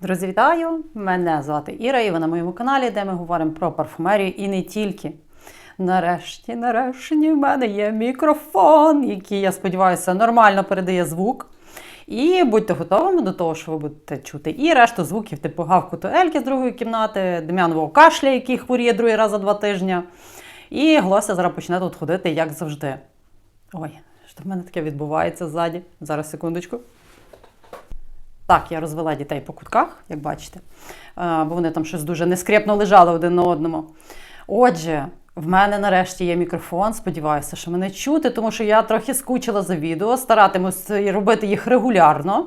Друзі, вітаю! Мене звати Іра, і ви на моєму каналі, де ми говоримо про парфумерію і не тільки. Нарешті, нарешті, в мене є мікрофон, який, я сподіваюся, нормально передає звук. І будьте готовими до того, що ви будете чути і решту звуків, типу гавкуту Ельки з другої кімнати, Дем'янового кашля, який хворіє другий раз за два тижні. І Глося зараз почне тут ходити, як завжди. Ой, що в мене таке відбувається ззаді. Зараз секундочку. Так, я розвела дітей по кутках, як бачите, Е, бо вони там щось дуже нескрепно лежали один на одному. Отже, в мене нарешті є мікрофон. Сподіваюся, що мене чути, тому що я трохи скучила за відео, старатимусь робити їх регулярно.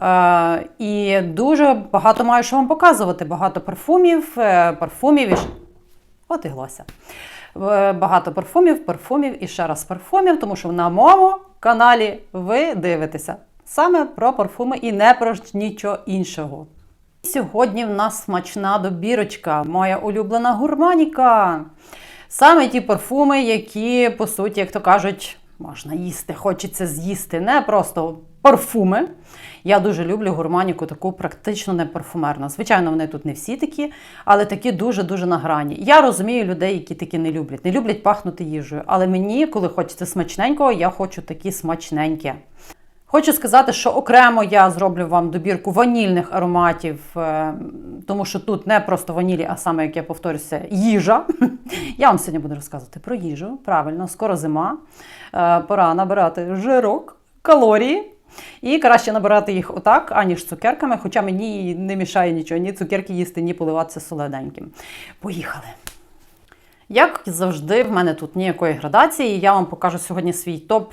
Е, І дуже багато маю що вам показувати. Багато парфумів, е, парфумів і. От і глося. Багато парфумів, парфумів і ще раз парфумів, тому що на моєму каналі ви дивитеся саме про парфуми і не про нічого іншого. Сьогодні в нас смачна добірочка, моя улюблена гурманіка. Саме ті парфуми, які, по суті, як то кажуть, можна їсти, хочеться з'їсти. Не просто парфуми. Я дуже люблю гурманіку, таку практично не парфумерну. Звичайно, вони тут не всі такі, але такі дуже-дуже на грані. Я розумію людей, які такі не люблять. Не люблять пахнути їжею. Але мені, коли хочеться смачненького, я хочу такі смачненькі. Хочу сказати, що окремо я зроблю вам добірку ванільних ароматів, е, тому що тут не просто ванілі, а саме, як я повторюся, їжа. Я вам сьогодні буду розказувати про їжу. Правильно, скоро зима. Е, Пора набирати жирок, калорії. І краще набирати їх отак, аніж цукерками, хоча мені не мішає нічого, ні цукерки їсти, ні поливатися солоденьким. Поїхали! Як завжди, в мене тут ніякої градації. Я вам покажу сьогодні свій топ.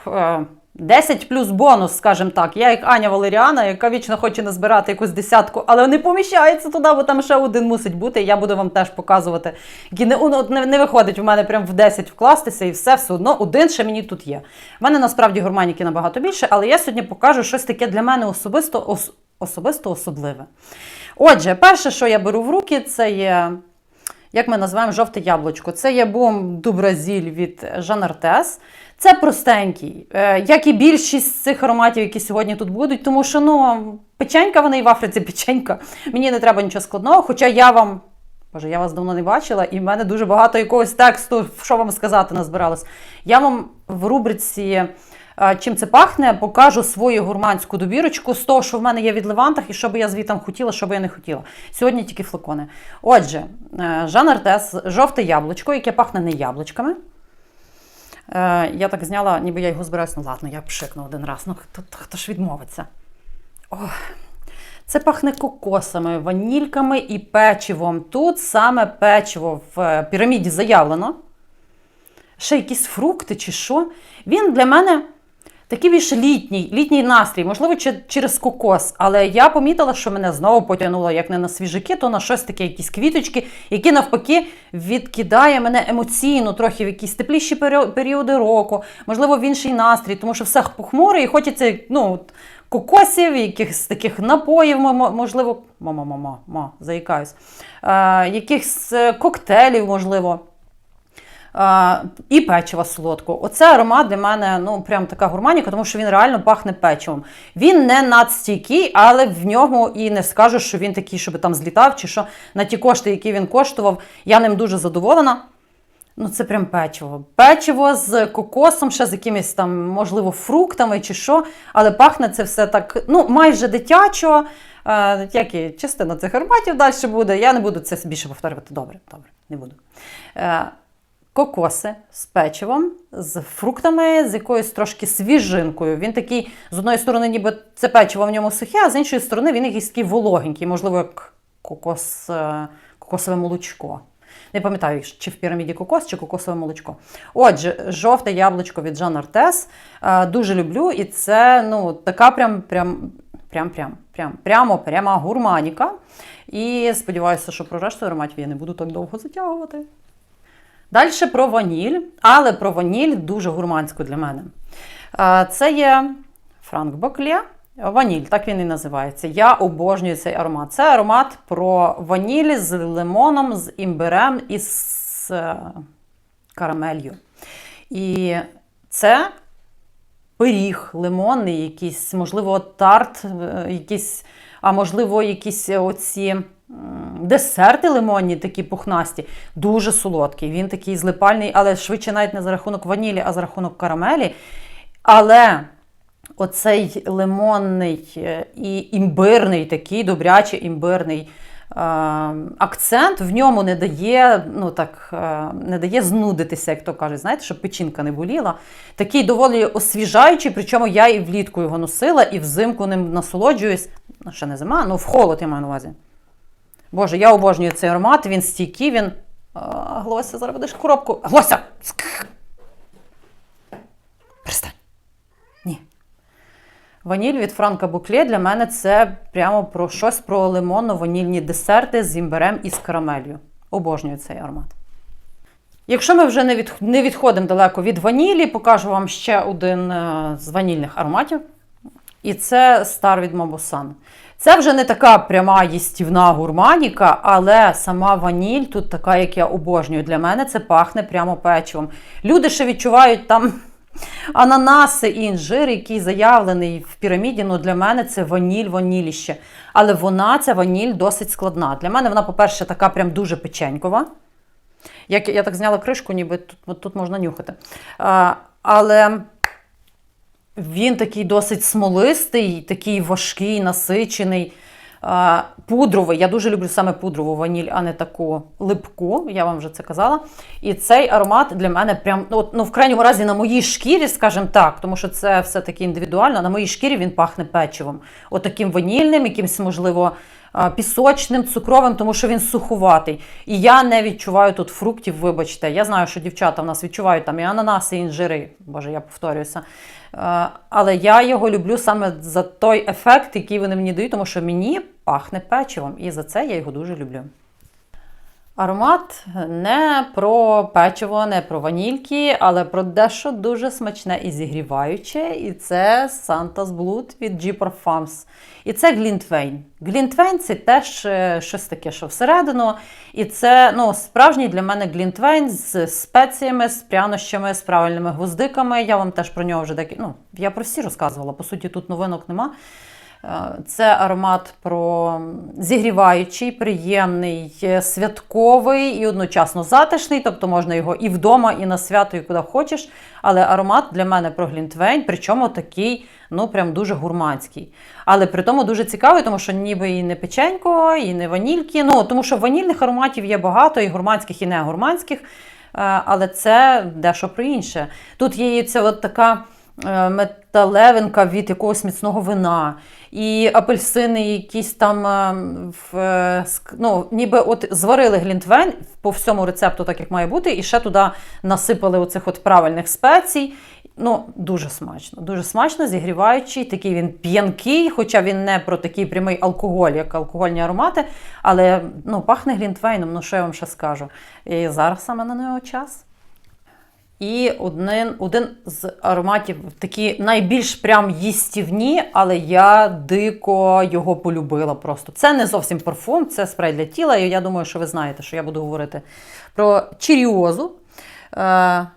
Е, 10 плюс бонус, скажімо так. Я як Аня Валеріана, яка вічно хоче назбирати якусь десятку, але не поміщається туди, бо там ще один мусить бути. Я буду вам теж показувати, які не, ну, не, не виходить в мене прям в 10 вкластися, і все все одно один ще мені тут є. В мене насправді гурманіки набагато більше, але я сьогодні покажу щось таке для мене особисто, ос, особисто особливе. Отже, перше, що я беру в руки, це є як ми називаємо жовте яблучко. Це є бум Дубразіль від Жан Артес. Це простенький, е, як і більшість цих ароматів, які сьогодні тут будуть, тому що ну, печенька вони і в Африці печенька. Мені не треба нічого складного, хоча я вам. Боже, я вас давно не бачила, і в мене дуже багато якогось тексту, що вам сказати, назбиралось. Я вам в рубриці Чим це пахне, покажу свою гурманську добірочку з того, що в мене є від Левантах, і що би я звітам хотіла, що би я не хотіла. Сьогодні тільки флакони. Отже, е, Жан Артес, жовте яблучко, яке пахне не яблучками. Е, Я так зняла, ніби я його збираюся. Ну ладно, я пшикну один раз. Ну хто, хто ж відмовиться? Ох. Це пахне кокосами, ванільками і печивом. Тут саме печиво в е, піраміді заявлено. Ще якісь фрукти чи що. Він для мене такий більш літній, літній настрій, можливо, через кокос. Але я помітила, що мене знову потягнуло, як не на свіжаки, то на щось таке, якісь квіточки, які навпаки відкидає мене емоційно, трохи в якісь тепліші періоди року, можливо, в інший настрій, тому що все похмуре і хочеться ну, кокосів, якихось таких напоїв, мо- мо- можливо, мама, мама, ма, заїкаюсь, е, якихось е, коктейлів, можливо. І печива солодкого. Оце аромат для мене ну прям така гурманіка, тому що він реально пахне печивом. Він не надстійкий, але в ньому і не скажу, що він такий, щоб там злітав, чи що на ті кошти, які він коштував, я ним дуже задоволена. Ну, це прям печиво. Печиво з кокосом, ще з якимись там, можливо, фруктами чи що, але пахне це все так, ну, майже дитячо. Е, як і частина цих ароматів далі буде. Я не буду це більше повторювати. Добре, добре, не буду. Е, кокоси з печивом, з фруктами, з якоюсь трошки свіжинкою. Він такий, з одної сторони, ніби це печиво в ньому сухе, а з іншої сторони він якийсь такий вологенький, можливо, як кокос, е, кокосове молочко. Не пам'ятаю, чи в піраміді кокос, чи кокосове молочко. Отже, жовте яблучко від Жан Артес. Е, Дуже люблю, і це ну, така прям, прям, прям, прям, прям, прямо, прямо гурманіка. І сподіваюся, що про решту ароматів я не буду так довго затягувати. Далі про ваніль, але про ваніль дуже гурманську для мене. Це є Франк Боклє. Ваніль, так він і називається. Я обожнюю цей аромат. Це аромат про ваніль з лимоном, з імбирем і з е, карамелью. І це пиріг лимонний, якийсь, можливо, тарт, е, якийсь а можливо, якісь оці десерти лимонні, такі пухнасті, дуже солодкий. Він такий злипальний, але швидше навіть не за рахунок ванілі, а за рахунок карамелі. Але оцей лимонний е, і імбирний, такий добрячий імбирний е, акцент в ньому не дає, ну так, е, не дає знудитися, як то кажуть, знаєте, щоб печінка не боліла. Такий доволі освіжаючий, причому я і влітку його носила, і взимку ним насолоджуюсь. Ну, ще не зима, ну в холод я маю на увазі. Боже, я обожнюю цей аромат, він стійкий, він. А, Глося, зараз будеш коробку. Глося! Перестань. Ні. Ваніль від Франка Буклє для мене це прямо про щось про лимонно-ванільні десерти з імбирем і з карамелью. Обожнюю цей аромат. Якщо ми вже не, від, не відходимо далеко від ванілі, покажу вам ще один е, з ванільних ароматів. І це стар від Мабосан. Це вже не така пряма їстівна гурманіка, але сама ваніль тут така, як я обожнюю. Для мене це пахне прямо печивом. Люди ще відчувають там ананаси і інжир, який заявлений в піраміді. Ну для мене це ваніль, ваніліще. Але вона, ця ваніль, досить складна. Для мене вона, по-перше, така прям дуже печенькова. Як я так зняла кришку, ніби тут, тут можна нюхати. А, але він такий досить смолистий, такий важкий, насичений, пудровий. Я дуже люблю саме пудрову ваніль, а не таку липку, я вам вже це казала. І цей аромат для мене прям, ну, от, ну в крайньому разі, на моїй шкірі, скажімо так, тому що це все-таки індивідуально, на моїй шкірі він пахне печивом. Отаким ванільним, якимось, можливо, пісочним, цукровим, тому що він сухуватий. І я не відчуваю тут фруктів, вибачте. Я знаю, що дівчата в нас відчувають там і ананаси, і інжири. Боже, я повторююся. Але я його люблю саме за той ефект, який вони мені дають, тому що мені пахне печивом. І за це я його дуже люблю. Аромат не про печиво, не про ванільки, але про дещо дуже смачне і зігріваюче. І це Santa's Blood від G Parfums. І це Глінтвейн. Глінтвейн це теж е, щось таке, що всередину. І це ну, справжній для мене глінтвейн з спеціями, з прянощами, з правильними гвоздиками. Я вам теж про нього вже деякі. Ну, я про всі розказувала. По суті, тут новинок нема. Е, Це аромат про зігріваючий, приємний, е, святковий і одночасно затишний, тобто можна його і вдома, і на свято, і куди хочеш. Але аромат для мене про глінтвейн, причому такий, ну прям дуже гурманський. Але при тому дуже цікавий, тому що ніби і не печенько, і не ванільки. Ну, тому що ванільних ароматів є багато, і гурманських, і не гурманських. Е, Але це дещо про інше. Тут є ця от така металевинка від якогось міцного вина, і апельсини, якісь там е, в, е, ну, ніби от зварили глінтвейн по всьому рецепту, так як має бути, і ще туди насипали оцих от правильних спецій. Ну, дуже смачно, дуже смачно, зігріваючий, такий він п'янкий, хоча він не про такий прямий алкоголь, як алкогольні аромати, але ну, пахне глінтвейном, ну що я вам ще скажу. І зараз саме на нього час. І один, один з ароматів такі найбільш прям їстівні, але я дико його полюбила просто. Це не зовсім парфум, це спрей для тіла. І я думаю, що ви знаєте, що я буду говорити про чіріозу. Е,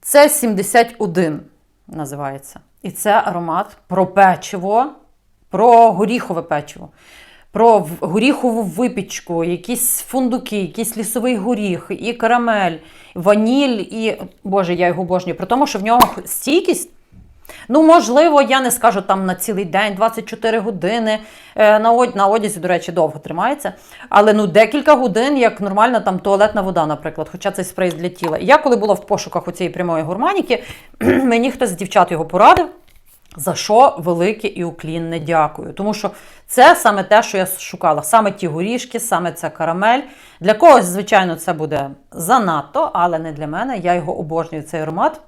Це 71 називається. І це аромат про печиво, про горіхове печиво. Про горіхову випічку, якісь фундуки, якийсь лісовий горіх, і карамель, ваніль, і Боже, я його обожнюю. При тому, що в нього стійкість. Ну, можливо, я не скажу там на цілий день, 24 години. Е, На, на одязі, до речі, довго тримається. Але ну декілька годин, як нормальна там туалетна вода, наприклад, хоча це спрей для тіла. Я коли була в пошуках у цієї прямої гурманіки, мені хтось з дівчат його порадив. За що велике і уклінне дякую. Тому що це саме те, що я шукала. Саме ті горішки, саме ця карамель. Для когось, звичайно, це буде занадто, але не для мене. Я його обожнюю, цей аромат.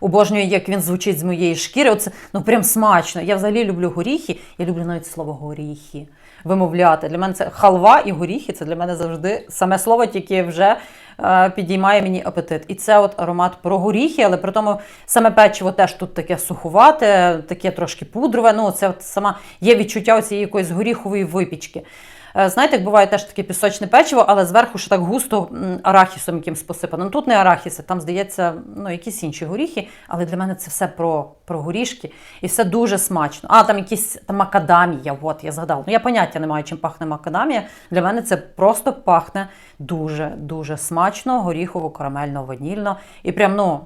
Обожнюю, як він звучить з моєї шкіри. Оце ну прям смачно. Я взагалі люблю горіхи. Я люблю навіть слово горіхи вимовляти. Для мене це халва і горіхи. Це для мене завжди саме слово, тільки вже підіймає мені апетит. І це от аромат про горіхи, але при тому саме печиво теж тут таке сухувате, таке трошки пудрове. Ну, це от сама є відчуття цієї якоїсь горіхової випічки. Е, Знаєте, як буває теж таке пісочне печиво, але зверху ще так густо арахісом якимсь посипано. Ну тут не арахіси, там здається, ну якісь інші горіхи, але для мене це все про, про горішки і все дуже смачно. А там якісь там макадамія, от я згадала. Ну я поняття не маю, чим пахне макадамія. Для мене це просто пахне дуже дуже смачно, горіхово, карамельно, ванільно і прям ну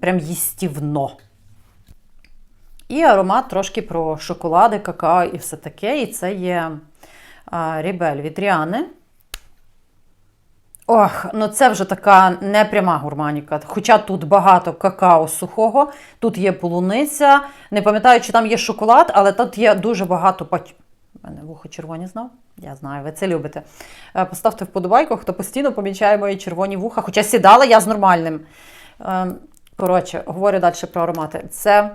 прям їстівно. І аромат трошки про шоколади, какао і все таке. І це є Рібель від. Ох, ну це вже така непряма гурманіка. Хоча тут багато какао сухого, тут є полуниця. Не пам'ятаю, чи там є шоколад, але тут є дуже багато пач... У мене вухо червоні знов. Я знаю, ви це любите. Е, Поставте вподобайку, хто постійно помічає мої червоні вуха. Хоча сідала я з нормальним. Е, Коротше, говорю далі про аромати. Це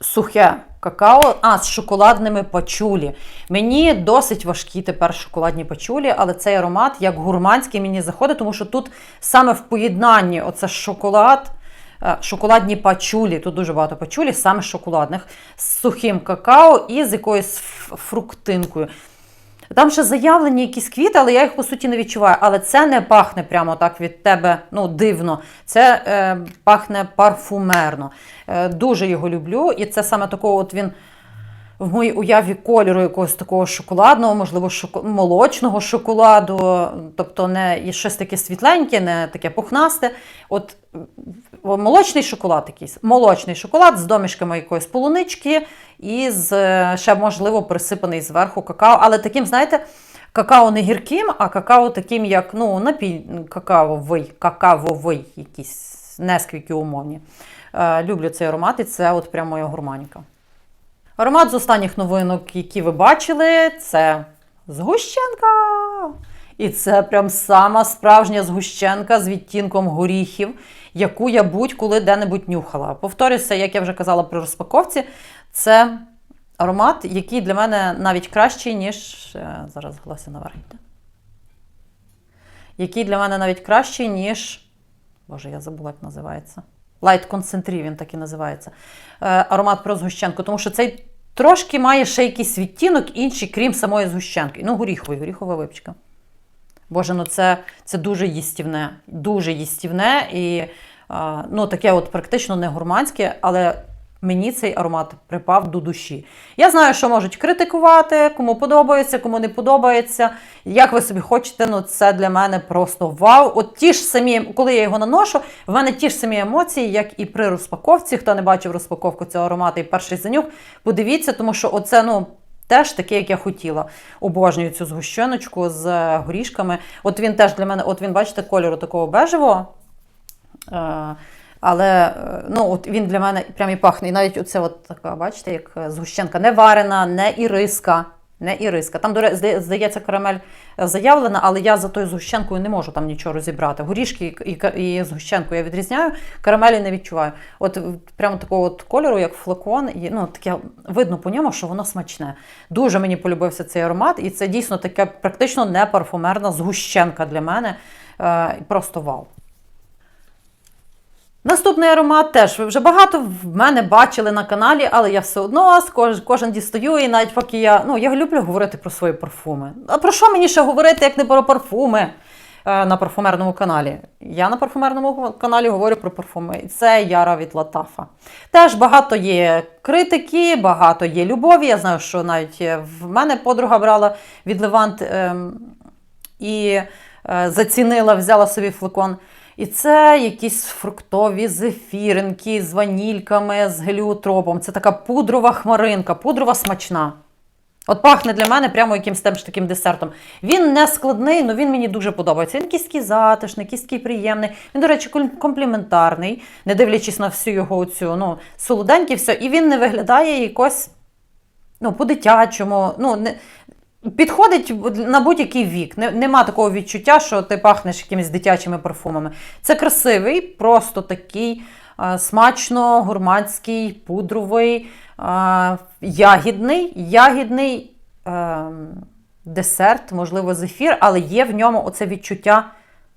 сухе какао, а з шоколадними пачулі. Мені досить важкі тепер шоколадні пачулі, але цей аромат як гурманський мені заходить, тому що тут саме в поєднанні оце шоколад. е, Шоколадні пачулі, тут дуже багато пачулі, саме шоколадних, з сухим какао і з якоюсь фруктинкою. Там ще заявлені якісь квіти, але я їх по суті не відчуваю. Але це не пахне прямо так від тебе ну, дивно. Це е, пахне парфумерно. Е, дуже його люблю. І це саме такого, от він в моїй уяві кольору якогось такого шоколадного, можливо, шоко- молочного шоколаду, тобто не і щось таке світленьке, не таке пухнасте. От молочний шоколад якийсь. Молочний шоколад з домішками якоїсь полунички і з ще, можливо, присипаний зверху какао. Але таким, знаєте, какао не гірким, а какао таким, як ну, напій какаовий, какаовий якийсь, несквіки умовні. Е, люблю цей аромат, і це от прямо моя гурманіка. Аромат з останніх новинок, які ви бачили, це згущенка. І це прям сама справжня згущенка з відтінком горіхів, яку я будь-коли де-небудь нюхала. Повторюся, як я вже казала при розпаковці, це аромат, який для мене навіть кращий, ніж. е, Зараз голоси наверх. Який для мене навіть кращий, ніж. Боже, я забула, як називається. Light Concentrate, він так і називається. Е, аромат про згущенку, тому що цей трошки має ще якийсь відтінок, інший, крім самої згущенки. Ну, горіховий, горіхова випічка. Боже, ну це, це дуже їстівне, дуже їстівне і ну, таке от практично не гурманське, але мені цей аромат припав до душі. Я знаю, що можуть критикувати, кому подобається, кому не подобається. Як ви собі хочете, ну це для мене просто вау. От ті ж самі, коли я його наношу, в мене ті ж самі емоції, як і при розпаковці. Хто не бачив розпаковку цього аромату і перший занюх, подивіться, тому що оце, ну. Теж таке, як я хотіла. Обожнюю цю згущеночку з е, горішками. От він теж для мене, от він, бачите, кольору такого бежевого. Але е, ну, от він для мене прям і пахне. І навіть оце от така, бачите, як е, згущенка не варена, не іриска. Не іриска. Там, до здається, карамель е, заявлена, але я за тою згущенкою не можу там нічого розібрати. Горішки і, і, згущенку я відрізняю, карамелі не відчуваю. От прямо такого от кольору, як флакон, і, ну, таке видно по ньому, що воно смачне. Дуже мені полюбився цей аромат, і це дійсно таке практично не парфумерна згущенка для мене. Просто вау. Наступний аромат теж ви вже багато в мене бачили на каналі, але я все одно кож, кожен дістаю, і навіть поки я. Ну, я люблю говорити про свої парфуми. А про що мені ще говорити, як не про парфуми е, на парфумерному каналі? Я на парфумерному каналі говорю про парфуми. І це Яра від Латафа. Теж багато є критики, багато є любові. Я знаю, що навіть е, в мене подруга брала від Левант ем, і е, зацінила, взяла собі флакон. І це якісь фруктові зефіринки з ванільками, з геліотропом. Це така пудрова хмаринка, пудрова смачна. От пахне для мене прямо якимсь тим ж таким десертом. Він не складний, але він мені дуже подобається. Він якийсь такий затишний, якийсь такий приємний. Він, до речі, компліментарний, не дивлячись на всю його оцю, ну, солоденький все. І він не виглядає якось ну, по-дитячому. Ну, не, Підходить на будь-який вік. Нема такого відчуття, що ти пахнеш якимись дитячими парфумами. Це красивий, просто такий смачно, гурманський, пудровий, ягідний, ягідний десерт, можливо, зефір, але є в ньому оце відчуття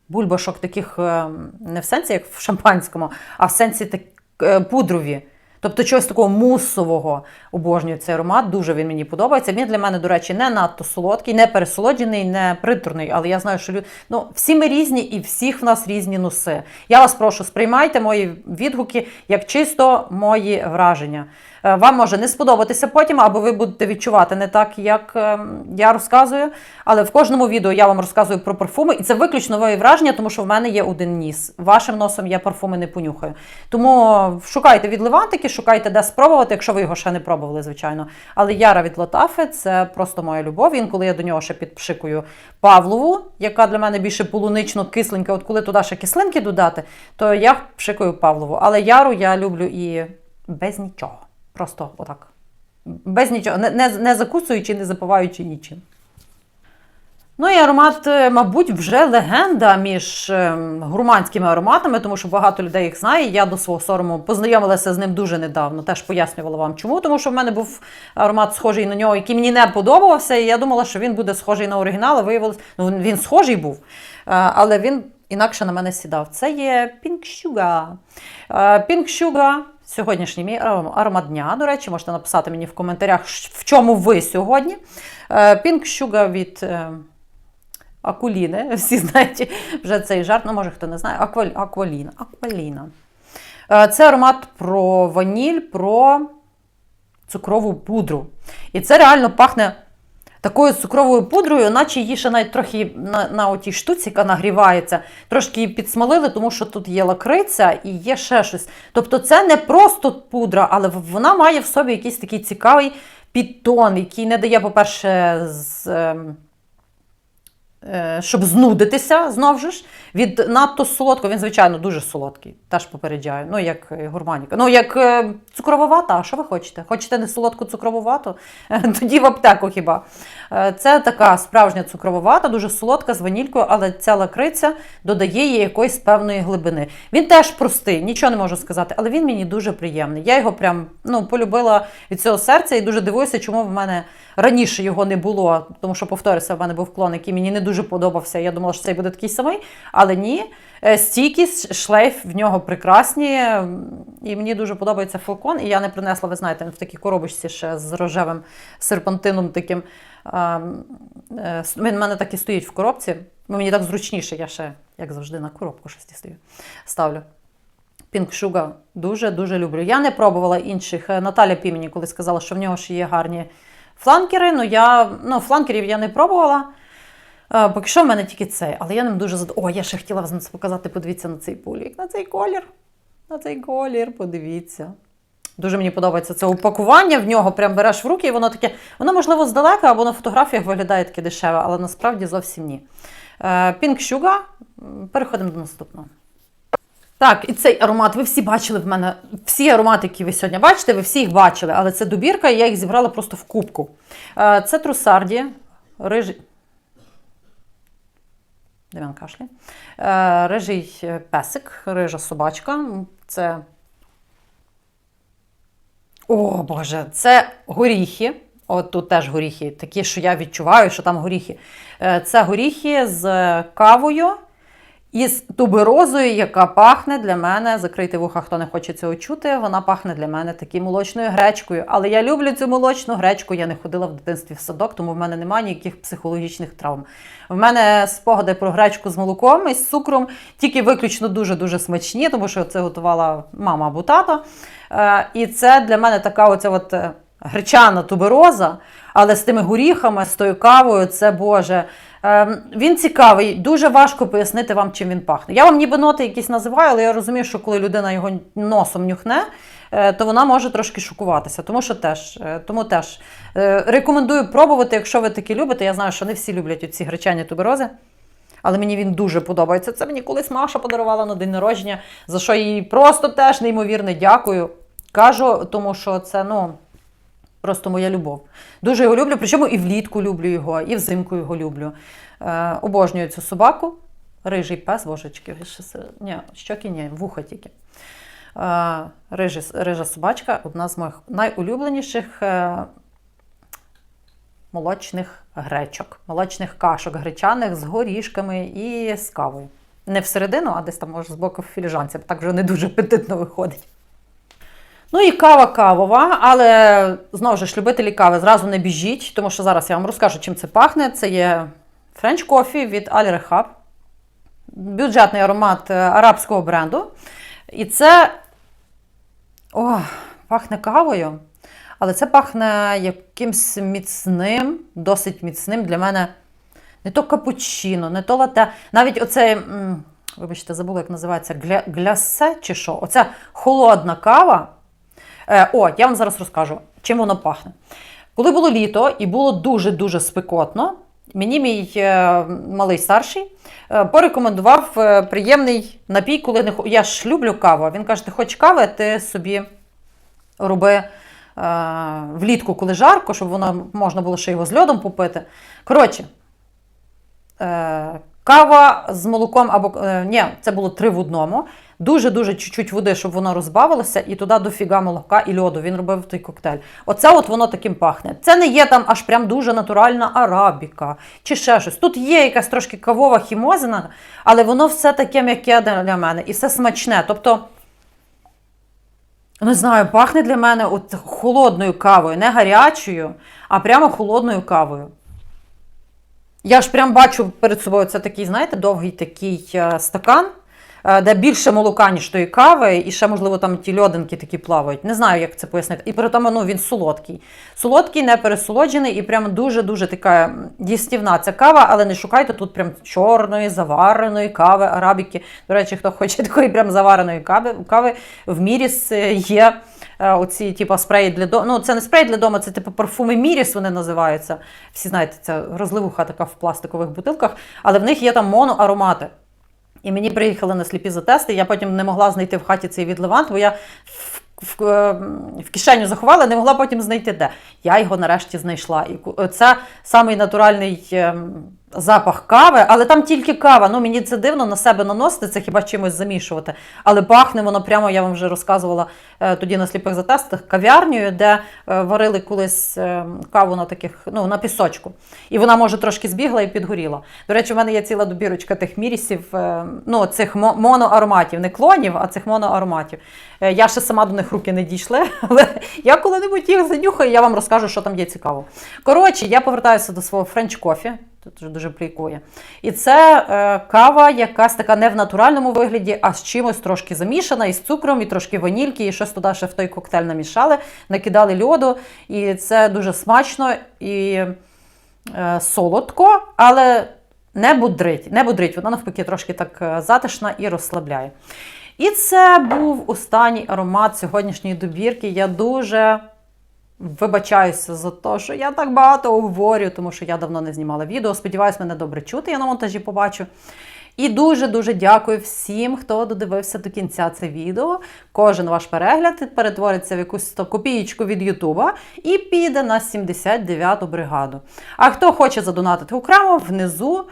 бульбашок таких, е, не в сенсі, як в шампанському, а в сенсі так, е, пудрові. Тобто чогось такого мусового обожнюю цей аромат. Дуже він мені подобається. Він для мене, до речі, не надто солодкий, не пересолоджений, не притурний. Але я знаю, що люд... ну, всі ми різні і всіх в нас різні носи. Я вас прошу, сприймайте мої відгуки як чисто мої враження. Е, Вам може не сподобатися потім, або ви будете відчувати не так, як е, я розказую. Але в кожному відео я вам розказую про парфуми, і це виключно нові враження, тому що в мене є один ніс. Вашим носом я парфуми не понюхаю. Тому шукайте від Левантики, шукайте, де спробувати, якщо ви його ще не пробували, звичайно. Але Яра від Лотафи це просто моя любов. Інколи я до нього ще підпшикую Павлову, яка для мене більше полунично кисленька. От коли туди ще кислинки додати, то я пшикаю Павлову. Але Яру я люблю і без нічого. Просто отак. Без нічого, не, не, не закусуючи, не запиваючи нічим. Ну і аромат, е, мабуть, вже легенда між ем, гурманськими ароматами, тому що багато людей їх знає. Я до свого сорому познайомилася з ним дуже недавно. Теж пояснювала вам, чому. Тому що в мене був аромат схожий на нього, який мені не подобався. І я думала, що він буде схожий на оригінал. а Виявилось, ну він- схожий був, е, але він інакше на мене сідав. Це є Pink Sugar. Е, Pink Sugar Сьогоднішній мій аромат дня. До речі, можете написати мені в коментарях, в чому ви сьогодні. Е, Pink Sugar від е, Акуліни. Всі знають вже цей жарт. Ну, може, хто не знає. Акваліна. Акваліна. Е, Це аромат про ваніль, про цукрову пудру. І це реально пахне такою цукровою пудрою, наче її ще навіть трохи на, на отій штуці, яка нагрівається, трошки її підсмалили, тому що тут є лакриця і є ще щось. Тобто це не просто пудра, але вона має в собі якийсь такий цікавий підтон, який не дає, по-перше, з. Е, Щоб знудитися знову ж від надто солодкого. Він, звичайно, дуже солодкий. Теж попереджаю. Ну, як е, гурманіка. Ну, як е, цукрова вата. А що ви хочете? Хочете не солодку цукрову вату? Тоді в аптеку хіба. Е, Це така справжня цукрова вата, дуже солодка з ванількою, але ця лакриця додає їй якоїсь певної глибини. Він теж простий, нічого не можу сказати, але він мені дуже приємний. Я його прям ну, полюбила від цього серця і дуже дивуюся, чому в мене раніше його не було. Тому що, повторюся, в мене був клон, який мені не дуже подобався. Я думала, що цей буде такий самий, але ні. Е, Стійкість, шлейф в нього прекрасні. І мені дуже подобається флакон. І я не принесла, ви знаєте, в такій коробочці ще з рожевим серпантином таким. Е, Він в мене так і стоїть в коробці. Мені так зручніше, я ще, як завжди, на коробку щось дістаю. Ставлю. Pink Sugar дуже-дуже люблю. Я не пробувала інших. Е, Наталя Пі мені коли сказала, що в нього ще є гарні фланкери. Ну, я, ну фланкерів я не пробувала. Поки що в мене тільки цей, але я ним дуже задоволена. О, я ще хотіла вам показати, подивіться на цей пулік, на цей колір. На цей колір, подивіться. Дуже мені подобається це упакування. В нього прям береш в руки, і воно таке, воно, можливо, здалека або на фотографіях виглядає таке дешеве, але насправді зовсім ні. Е, Pink Sugar. Переходимо до наступного. Так, і цей аромат, ви всі бачили в мене. Всі аромати, які ви сьогодні бачите, ви всі їх бачили, але це добірка, і я їх зібрала просто в кубку. Е, Це Трусарді, рижий. Дем'ян кашлі. Е, Рижий е, песик, рижа собачка. Це. О, Боже, це горіхи. От тут теж горіхи, такі, що я відчуваю, що там горіхи. Е, Це горіхи з кавою і з туберозою, яка пахне для мене. Закрийте вуха, хто не хоче цього чути. Вона пахне для мене такою молочною гречкою. Але я люблю цю молочну гречку. Я не ходила в дитинстві в садок, тому в мене немає ніяких психологічних травм. В мене спогади про гречку з молоком і з цукром, тільки виключно дуже-дуже смачні, тому що це готувала мама або тато. Е, І це для мене така оця от е, гречана тубероза, але з тими горіхами, з тою кавою, це Боже. Ем, Він цікавий, дуже важко пояснити вам, чим він пахне. Я вам ніби ноти якісь називаю, але я розумію, що коли людина його носом нюхне, е, то вона може трошки шокуватися. Тому що теж, е, тому теж е, рекомендую пробувати, якщо ви такі любите. Я знаю, що не всі люблять ці гречані туберози. Але мені він дуже подобається. Це мені колись Маша подарувала на день народження, за що їй просто теж неймовірне дякую. Кажу, тому що це ну, просто моя любов. Дуже його люблю, причому і влітку люблю його, і взимку його люблю. Е, обожнюю цю собаку. Рижий пес, ще ні, щоки ні, вуха тільки. Е, рижий, рижа собачка одна з моїх найулюбленіших е, молочних гречок, молочних кашок гречаних з горішками і з кавою. Не всередину, а десь там може з боку в бо так вже не дуже апетитно виходить. Ну і кава кавова, але знову ж любителі кави зразу не біжіть, тому що зараз я вам розкажу, чим це пахне. Це є French Coffee від Al Rehab. Бюджетний аромат е, арабського бренду. І це о, пахне кавою, але це пахне якимсь міцним, досить міцним для мене. Не то капучино, не то лате. Навіть оцей, вибачте, забула, як називається, гля, глясе чи що? Оця холодна кава. Е, о, я вам зараз розкажу, чим воно пахне. Коли було літо і було дуже-дуже спекотно, мені мій е, малий старший е, порекомендував приємний напій, коли не я ж люблю каву. Він каже: ти хочеш кави, ти собі роби влітку, коли жарко, щоб воно можна було ще його з льодом попити. Коротше, кава з молоком або ні, це було три в одному. Дуже-дуже чуть-чуть води, щоб воно розбавилося, і туди дофіга молока і льоду. Він робив той коктейль. Оце от воно таким пахне. Це не є там аж прям дуже натуральна арабіка чи ще щось. Тут є якась трошки кавова хімозина, але воно все таке м'яке для мене і все смачне. Тобто. Не знаю, пахне для мене от холодною кавою, не гарячою, а прямо холодною кавою. Я ж прям бачу перед собою це такий, знаєте, довгий такий е, стакан, де більше молока, ніж тої кави, і ще, можливо, там ті льодинки такі плавають. Не знаю, як це пояснити. І при тому ну, він солодкий. Солодкий, не пересолоджений, і прям дуже-дуже така м, їстівна ця кава, але не шукайте тут прям чорної, завареної кави, арабіки. До речі, хто хоче такої прям завареної кави, кави в Міріс е, є. е, Оці, типу, спреї для дому. Ну, це не спрей для дому, це типу парфуми Міріс, вони називаються. Всі знаєте, це розливуха така в пластикових бутилках, але в них є там моноаромати. І мені приїхали на сліпі затести. Я потім не могла знайти в хаті цей відливант, бо я в, в, е, в кишеню заховала, не могла потім знайти де. Я його нарешті знайшла. І ку- це самий натуральний ем, запах кави, але там тільки кава. Ну мені це дивно на себе наносити, це хіба чимось замішувати. Але пахне воно прямо, я вам вже розказувала е, тоді на сліпих затестах, кав'ярнею, де е, варили колись е, каву на таких, ну, на пісочку. І вона, може, трошки збігла і підгоріла. До речі, в мене є ціла добірочка тих мірісів, е, ну, цих мо- моноароматів, не клонів, а цих моноароматів. Е, Я ще сама до них руки не дійшли, але я коли-небудь їх занюхаю, я вам розкажу, що там є цікаво. Коротше, я повертаюся до свого френч кофі. Тут вже дуже плікує. І це е, кава, якась така не в натуральному вигляді, а з чимось трошки замішана, із цукром, і трошки ванільки, і щось туди ще в той коктейль намішали, накидали льоду. І це дуже смачно і е, солодко, але не будрить. Не будрить, вона навпаки трошки так е, затишна і розслабляє. І це був останній аромат сьогоднішньої добірки. Я дуже вибачаюся за те, що я так багато говорю, тому що я давно не знімала відео. Сподіваюсь, мене добре чути, я на монтажі побачу. І дуже-дуже дякую всім, хто додивився до кінця це відео. Кожен ваш перегляд перетвориться в якусь то копієчку від Ютуба і піде на 79-ту бригаду. А хто хоче задонатити окремо, внизу.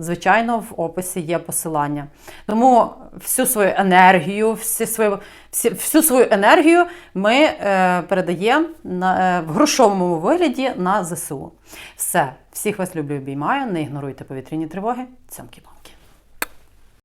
Звичайно, в описі є посилання. Тому всю свою енергію, всі свою, всі, всю свою енергію ми е, передаємо на, е, в грошовому вигляді на ЗСУ. Все, всіх вас люблю обіймаю. Не ігноруйте повітряні тривоги. Цямки-бамки.